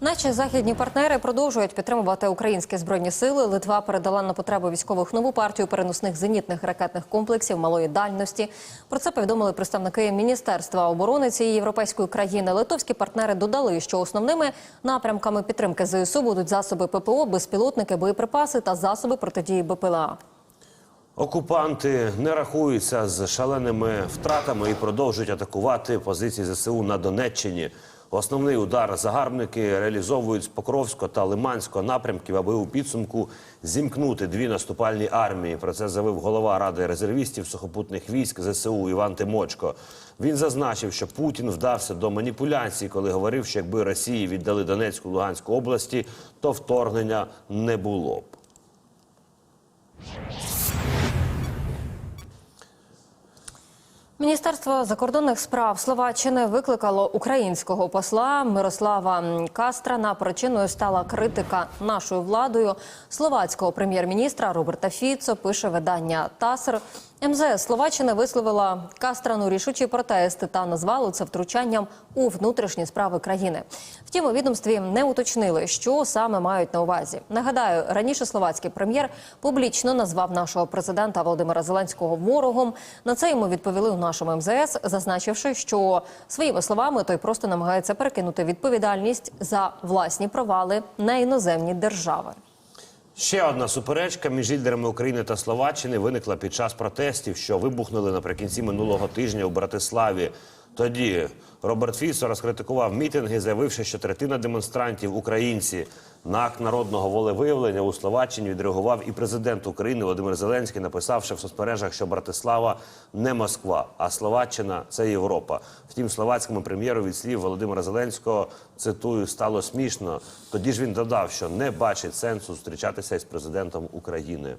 Наші західні партнери продовжують підтримувати українські збройні сили. Литва передала на потребу військових нову партію переносних зенітних ракетних комплексів малої дальності. Про це повідомили представники Міністерства оборони цієї європейської країни. Литовські партнери додали, що основними напрямками підтримки ЗСУ будуть засоби ППО, безпілотники, боєприпаси та засоби протидії БПЛА. Окупанти не рахуються з шаленими втратами і продовжують атакувати позиції ЗСУ на Донеччині. Основний удар загарбники реалізовують з Покровського та Лиманського напрямків, аби у підсумку зімкнути дві наступальні армії. Про це заявив голова ради резервістів сухопутних військ ЗСУ Іван Тимочко. Він зазначив, що Путін вдався до маніпуляцій, коли говорив, що якби Росії віддали Донецьку Луганську області, то вторгнення не було б. Міністерство закордонних справ Словаччини викликало українського посла Мирослава Кастра. На причиною стала критика нашою владою словацького прем'єр-міністра Роберта Фіцо. Пише видання ТАСР. МЗС Словаччини висловила Кастрану рішучі протести та назвало це втручанням у внутрішні справи країни. Втім, у відомстві не уточнили, що саме мають на увазі. Нагадаю, раніше словацький прем'єр публічно назвав нашого президента Володимира Зеленського ворогом. На це йому відповіли у нашому МЗС, зазначивши, що своїми словами той просто намагається перекинути відповідальність за власні провали на іноземні держави. Ще одна суперечка між лідерами України та Словаччини виникла під час протестів, що вибухнули наприкінці минулого тижня у Братиславі. Тоді Роберт Фіцо розкритикував мітинги, заявивши, що третина демонстрантів українці. На акт народного волевиявлення у Словаччині відреагував і президент України Володимир Зеленський, написавши в соцмережах, що Братислава не Москва, а Словаччина це Європа. Втім, словацькому прем'єру від слів Володимира Зеленського цитую стало смішно. Тоді ж він додав, що не бачить сенсу зустрічатися із президентом України.